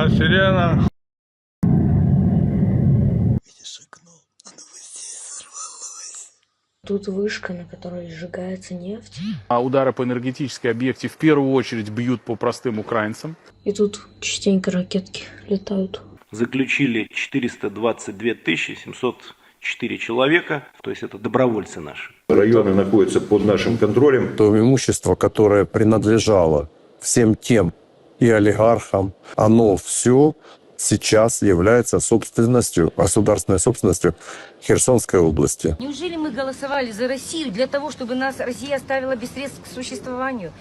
Она сирена. Видишь окно? Оно вот здесь сорвалось. Тут вышка, на которой сжигается нефть. А удары по энергетической объекте в первую очередь бьют по простым украинцам. И тут частенько ракетки летают. заключили 422 704 человека, то есть это добровольцы наши. Районы находятся под нашим контролем. то имущество, которое принадлежало всем тем и олигархам, оно все сейчас является собственностью, государственной собственностью Херсонской области. Неужели мы голосовали за Россию для того, чтобы нас Россия оставила без средств к существованию?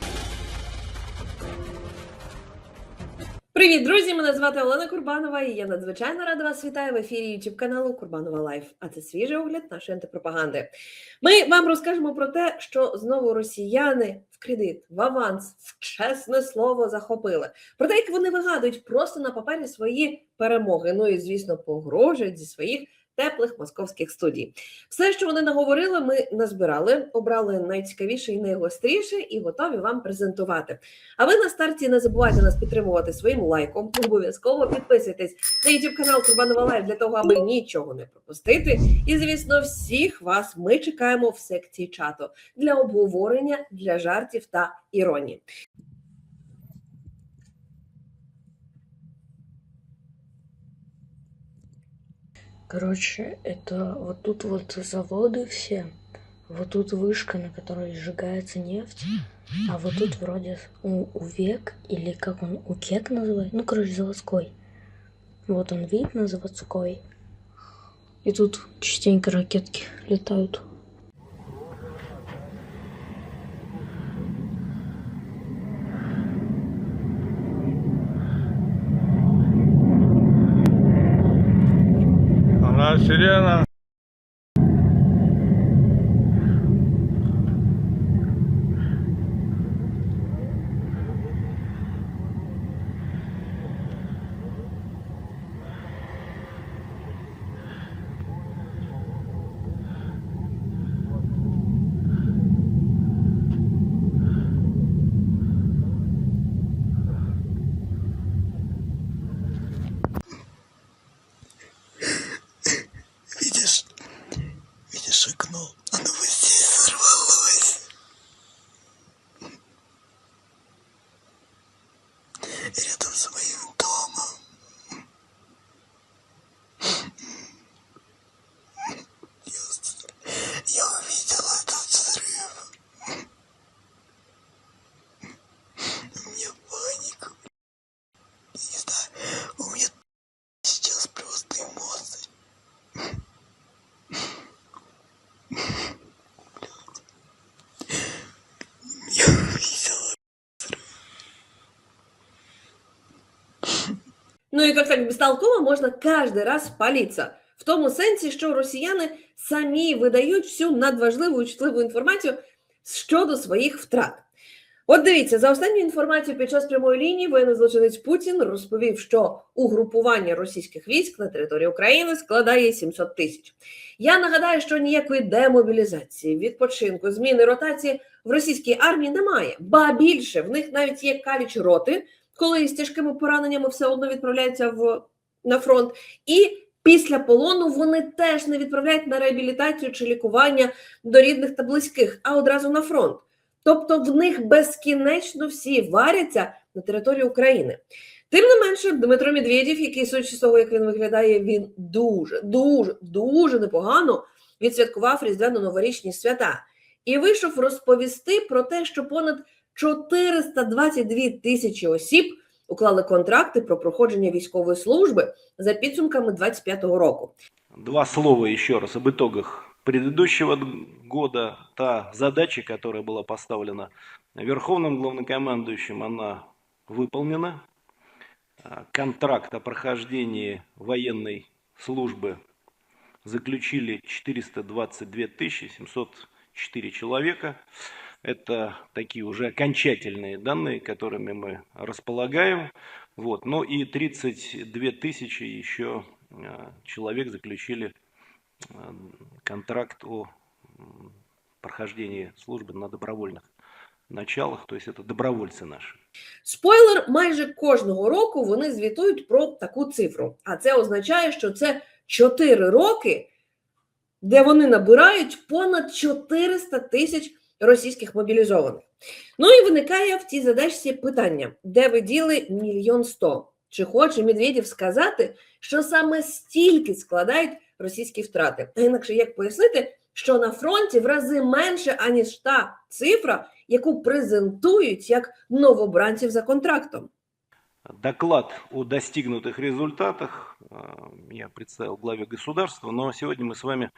Привіт, друзі! Мене звати Олена Курбанова, і я надзвичайно рада вас вітаю в ефірі YouTube каналу Курбанова Лайф. А це свіжий огляд нашої антипропаганди. Ми вам розкажемо про те, що знову росіяни в кредит, в аванс, в чесне слово захопили. Про те, як вони вигадують просто на папері свої перемоги. Ну і звісно, погрожують зі своїх теплих московських студій. Все, що вони наговорили, ми назбирали, обрали найцікавіше і найгостріше, і готові вам презентувати. А ви на старті не забувайте нас підтримувати своїм лайком. Обов'язково підписуйтесь на YouTube канал Курбанова Лайв для того, аби нічого не пропустити. І звісно, всіх вас ми чекаємо в секції чату для обговорення, для жартів та іронії. Короче, это вот тут вот заводы все. Вот тут вышка, на которой сжигается нефть. А вот тут вроде у, УВЕК, или как он, УКЕК называет. Ну, короче, заводской. Вот он видно, заводской. И тут частенько ракетки летают. 今天呢？І як так безтолково можна кожен раз палитися. В тому сенсі, що росіяни самі видають всю надважливу і чутливу інформацію щодо своїх втрат. От дивіться, за останню інформацію під час прямої лінії воєнний злочинець Путін розповів, що угрупування російських військ на території України складає 700 тисяч. Я нагадаю, що ніякої демобілізації, відпочинку, зміни ротації в російській армії немає. Ба більше в них навіть є каліч роти, коли з тяжкими пораненнями все одно відправляються в на фронт, і після полону вони теж не відправляють на реабілітацію чи лікування до рідних та близьких, а одразу на фронт. Тобто в них безкінечно всі варяться на території України. Тим не менше, Дмитро Медведєв, який судячи з як він виглядає, він дуже, дуже, дуже непогано відсвяткував різдвяно-новорічні свята і вийшов розповісти про те, що понад 422 тисячі осіб уклали контракти про проходження військової служби за підсумками 25-го року. Два слова еще раз об итогах предыдущего д- года. Та задача, которая была поставлена Верховным главнокомандующим, она выполнена. А, Контракт о прохождении военной службы заключили 422 704 человека. Это такие уже окончательные данные, которыми мы располагаем. Вот. Но и 32 тысячи еще э, человек заключили э, контракт о м, прохождении службы на добровольных началах, то есть это добровольцы наши. Спойлер, майже кожного року вони звітують про таку цифру. А це означає, що це 4 роки, де вони набирають понад 400 тисяч російських мобілізованих. Ну і виникає в цій задачці питання: де ви діли мільйон сто? Чи хоче Медведєв сказати, що саме стільки складають російські втрати? А інакше як пояснити, що на фронті в рази менше, аніж та цифра, яку презентують як новобранців за контрактом? Доклад о достигнутых результатах э, я представил главе государства, но сегодня мы с вами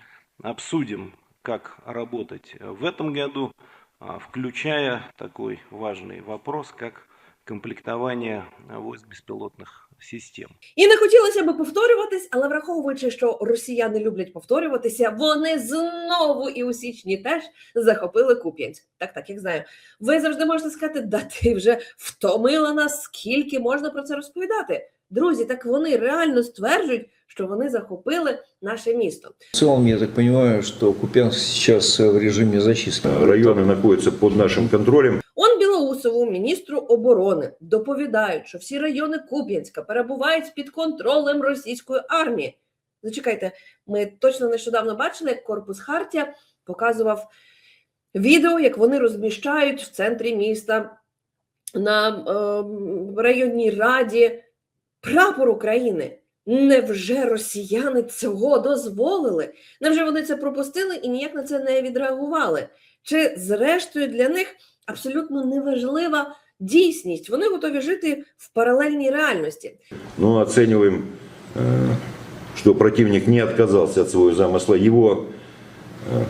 обсудим, как работать в этом году, а, включая такой важный вопрос, как комплектование войск беспилотных систем. І не хотілося би повторюватись, але враховуючи, що росіяни люблять повторюватися, вони знову і у січні теж захопили Куп'янськ. Так, так, як знаю. Ви завжди можете сказати, да ти вже втомила нас, скільки можна про це розповідати. Друзі, так вони реально стверджують, що вони захопили наше місто. В целом, я так понимаю, что Купянск сейчас в режиме зачистки. Районы находятся под нашим контролем. Он Білоусову, міністру оборони, доповідають, що всі райони Куп'янська перебувають під контролем російської армії. Зачекайте, ми точно нещодавно бачили, як корпус Хартія показував відео, як вони розміщають в центрі міста на е, районній раді прапор України. Невже росіяни цього дозволили? Невже вони це пропустили і ніяк на це не відреагували? Чи зрештою для них абсолютно неважлива дійсність? Вони готові жити в паралельній реальності. Но оцениваем, э, что противник не отказался от своего замысла. Его, э,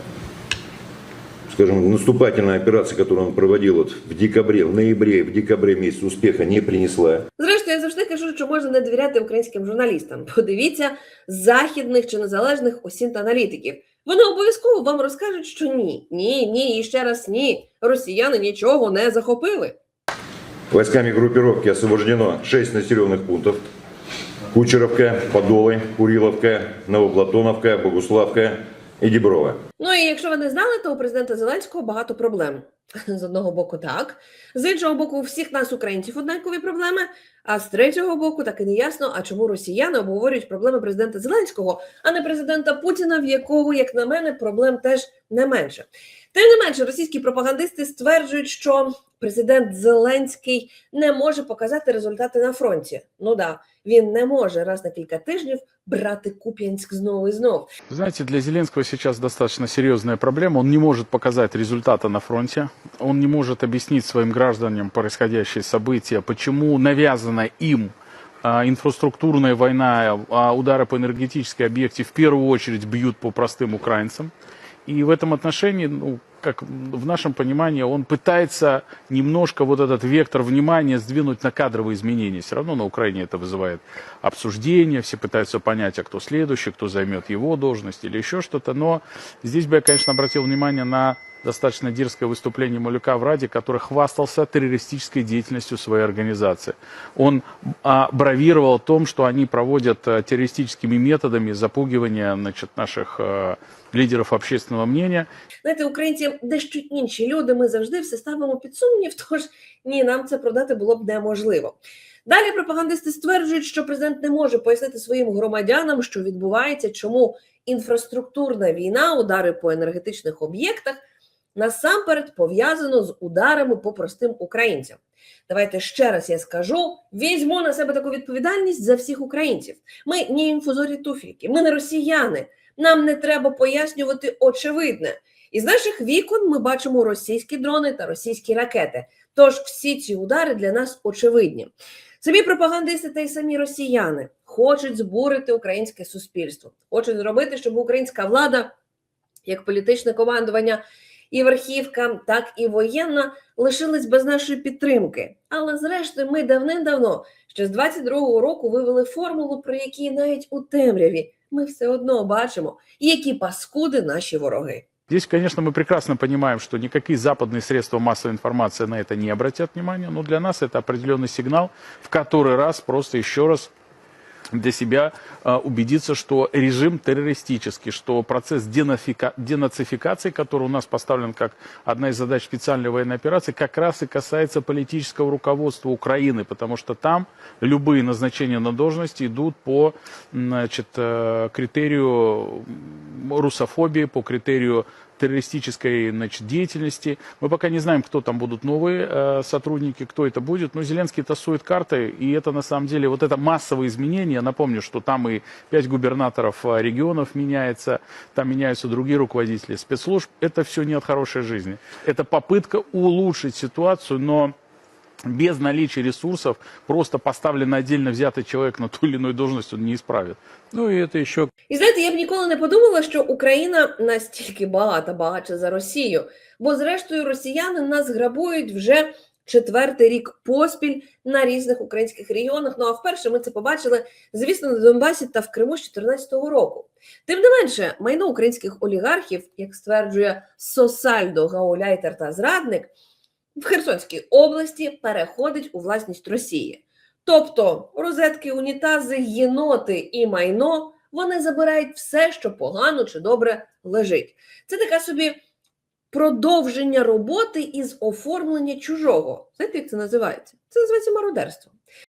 скажем, наступательная операция, которую он проводил вот в декабре, в ноябре, в декабре месяце успеха не принесла. що можна не довіряти українським журналістам. Подивіться західних чи незалежних осінт аналітиків. Вони обов'язково вам розкажуть, що ні, ні, ні, і ще раз ні. Росіяни нічого не захопили. Войсками группировки освобождено 6 населенных пунктов. Кучеровка, Подолы, Куриловка, Новоплатоновка, Богуславка и Деброва. Ну і якщо ви не знали, то у президента Зеленського багато проблем. З одного боку, так. З іншого боку, у всіх нас, українців, однакові проблеми. А з третього боку, так і не ясно, а чому росіяни обговорюють проблеми президента Зеленського, а не президента Путіна, в якого, як на мене, проблем теж не менше. Тим не менше, російські пропагандисти стверджують, що президент Зеленський не може показати результати на фронті. Ну да, він не може раз на кілька тижнів брати Куп'янськ і знову. Вы Знаете, для Зеленского сейчас достаточно серьезная проблема. Он не может показать результата на фронте. Он не может объяснить своим гражданам происходящие события, почему навязана им а, инфраструктурная война, а удары по энергетической объекте в первую очередь бьют по простым украинцам. И в этом отношении, ну, как в нашем понимании, он пытается немножко вот этот вектор внимания сдвинуть на кадровые изменения. Все равно на Украине это вызывает обсуждение, все пытаются понять, а кто следующий, кто займет его должность или еще что-то. Но здесь бы я, конечно, обратил внимание на достаточно дерзкое выступление Малюка в Раде, который хвастался террористической деятельностью своей организации. Он а, бравировал о том, что они проводят а, террористическими методами запугивания значит, наших а, лидеров общественного мнения. Знаєте, українці дещо інші люди. Ми завжди все ставимо під сумнів. Тож ні, нам це продати було б неможливо. Далі пропагандисти стверджують, що президент не може пояснити своїм громадянам, що відбувається, чому інфраструктурна війна, удари по енергетичних об'єктах насамперед пов'язано з ударами по простим українцям. Давайте ще раз я скажу: візьму на себе таку відповідальність за всіх українців. Ми не інфузорі туфельки, ми не росіяни. Нам не треба пояснювати очевидне. Із наших вікон ми бачимо російські дрони та російські ракети. Тож всі ці удари для нас очевидні. Самі пропагандисти та й самі росіяни хочуть збурити українське суспільство, хочуть зробити, щоб українська влада, як політичне командування і верхівка, так і воєнна, лишились без нашої підтримки. Але зрештою, ми давним-давно, ще з 22-го року, вивели формулу, про які навіть у темряві ми все одно бачимо, які паскуди наші вороги. Здесь, конечно, мы прекрасно понимаем, что никакие западные средства массовой информации на это не обратят внимания, но для нас это определенный сигнал, в который раз просто еще раз для себя а, убедиться, что режим террористический, что процесс денафика- денацификации, который у нас поставлен как одна из задач специальной военной операции, как раз и касается политического руководства Украины, потому что там любые назначения на должности идут по значит, э, критерию м, русофобии, по критерию террористической значит, деятельности. Мы пока не знаем, кто там будут новые э, сотрудники, кто это будет. Но Зеленский тасует карты, и это на самом деле вот это массовые изменения. Напомню, что там и пять губернаторов э, регионов меняется, там меняются другие руководители спецслужб. Это все не от хорошей жизни. Это попытка улучшить ситуацию, но без наличия ресурсов просто поставленный отдельно взятый человек на ту или иную должность он не исправит. Ну и это еще І знаєте, я б ніколи не подумала, що Україна настільки багата багатша за Росію, бо зрештою росіяни нас грабують вже четвертий рік поспіль на різних українських регіонах. Ну а вперше ми це побачили, звісно, на Донбасі та в Криму з 2014 року. Тим не менше, майно українських олігархів, як стверджує Сосальдо, Гауляйтер та Зрадник, в Херсонській області переходить у власність Росії. Тобто розетки, унітази, єноти і майно вони забирають все, що погано чи добре лежить. Це така собі продовження роботи із оформлення чужого. Знаєте, як це називається? Це називається мародерство.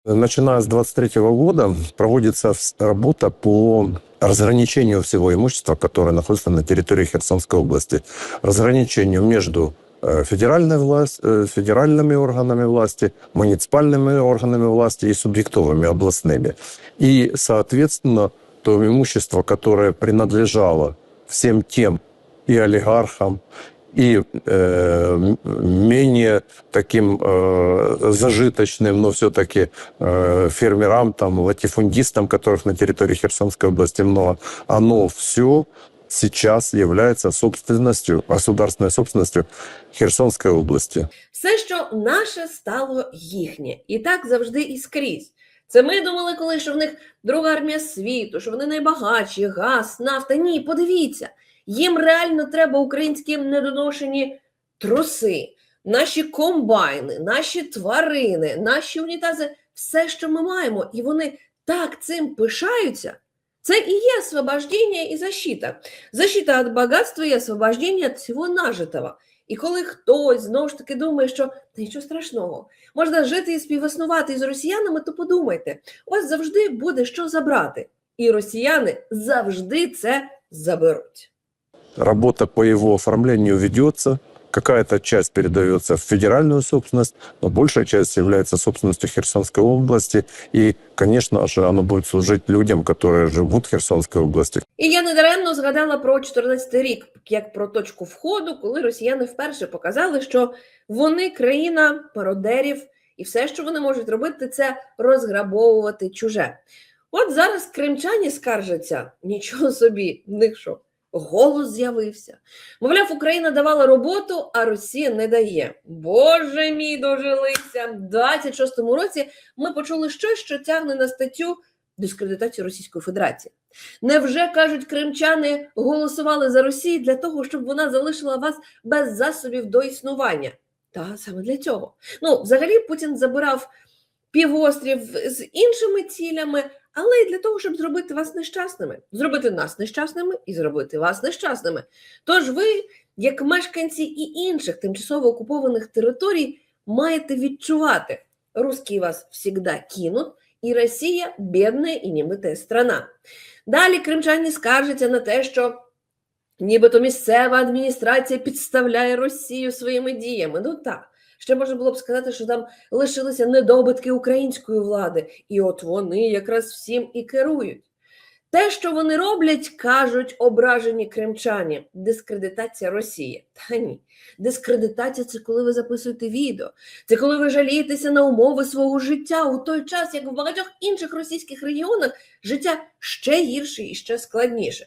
Начиная с 23 года проводится работа по разграничению всего имущества, которое находится на территории Херсонской области. Разграничению между федеральной власть, э, федеральными органами власти, муниципальными органами власти и субъектовыми областными. И, соответственно, то имущество, которое принадлежало всем тем и олигархам, и э, м- менее таким э, зажиточным, но все-таки э, фермерам, там, латифундистам, которых на территории Херсонской области много, оно все сейчас является собственностью, государственной собственностью Херсонской области. Все, що наше, стало їхнє. І так завжди і скрізь. Це ми думали, коли що в них друга армія світу, що вони найбагатші, газ, нафта. Ні, подивіться, їм реально треба українські недоношені труси, наші комбайни, наші тварини, наші унітази, все, що ми маємо, і вони так цим пишаються. Це і є освобождення і защита. Защита від багатства і освобождення від всього нажитого. І коли хтось знову ж таки думає, що нічого страшного, можна жити і співіснувати з росіянами, то подумайте, вас завжди буде що забрати. І росіяни завжди це заберуть. Работа по его оформлению ведется. Какая-то часть передается в федеральную собственность, но большая часть является собственностью Херсонской области. И, конечно же, оно будет служить людям, которые живут в Херсонской области. І я недаремно згадала про 14 рік, як про точку входу, коли росіяни вперше показали, що вони країна пародерів, і все, що вони можуть робити, це розграбовувати чуже. От зараз кримчані скаржаться, нічого собі, в них що, голос з'явився. Мовляв, Україна давала роботу, а Росія не дає. Боже мій, дожилися. В 26-му році ми почули щось, що тягне на статтю дискредитацію Російської Федерації. Невже кажуть кримчани голосували за Росію для того, щоб вона залишила вас без засобів до існування? Та саме для цього. Ну, взагалі, Путін забирав півострів з іншими цілями, але й для того, щоб зробити вас нещасними, зробити нас нещасними і зробити вас нещасними. Тож ви, як мешканці і інших тимчасово окупованих територій, маєте відчувати, русські вас завжди кинуть, і Росія бідна і немита страна. Далі кримчані скаржаться на те, що нібито місцева адміністрація підставляє Росію своїми діями. Ну так. Ще можна було б сказати, що там лишилися недобитки української влади, і от вони якраз всім і керують. Те, що вони роблять, кажуть ображені кримчані, дискредитація Росії. Та ні, дискредитація це коли ви записуєте відео, це коли ви жалієтеся на умови свого життя у той час, як в багатьох інших російських регіонах життя ще гірше і ще складніше.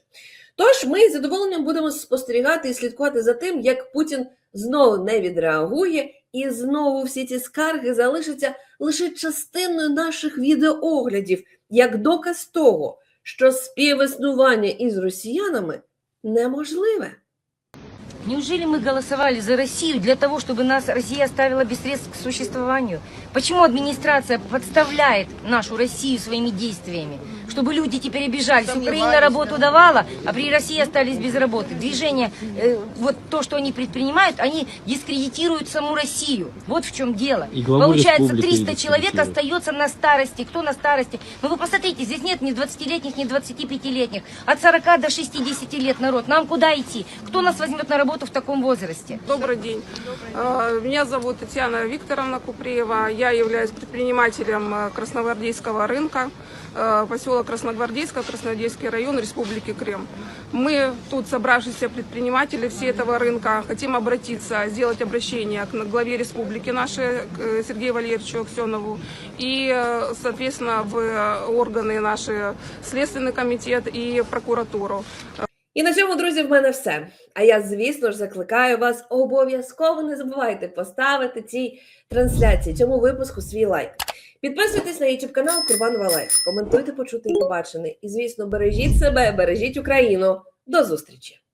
Тож ми з задоволенням будемо спостерігати і слідкувати за тим, як Путін знову не відреагує, і знову всі ці скарги залишаться лише частиною наших відеооглядів, як доказ того, що співіснування із росіянами неможливе. Неужели мы голосовали за Россию для того, чтобы нас Россия оставила без средств к существованию? Почему администрация подставляет нашу Россию своими действиями? Чтобы люди теперь обижались. Украина работу давала, а при России остались без работы. Движение, э, вот то, что они предпринимают, они дискредитируют саму Россию. Вот в чем дело. Получается, республики 300 человек остается на старости. Кто на старости? Ну вы посмотрите, здесь нет ни 20-летних, ни 25-летних. От 40 до 60 лет народ. Нам куда идти? Кто нас возьмет на работу в таком возрасте? Добрый день. Э, Меня зовут Татьяна Викторовна Купреева. Я являюсь предпринимателем э, Красногвардейского рынка, э, поселок Красногвардейского, Красногвардейский район Республики Крым. Мы тут собравшиеся предприниматели все этого рынка хотим обратиться, сделать обращение к главе республики нашей э, Сергею Валерьевичу Аксенову и, соответственно, в органы наши, Следственный комитет и прокуратуру. І на цьому, друзі, в мене все. А я, звісно ж, закликаю вас обов'язково не забувайте поставити цій трансляції, цьому випуску свій лайк. Підписуйтесь на YouTube канал Курбанова Лайф, коментуйте почути і побачене. І, звісно, бережіть себе, бережіть Україну. До зустрічі!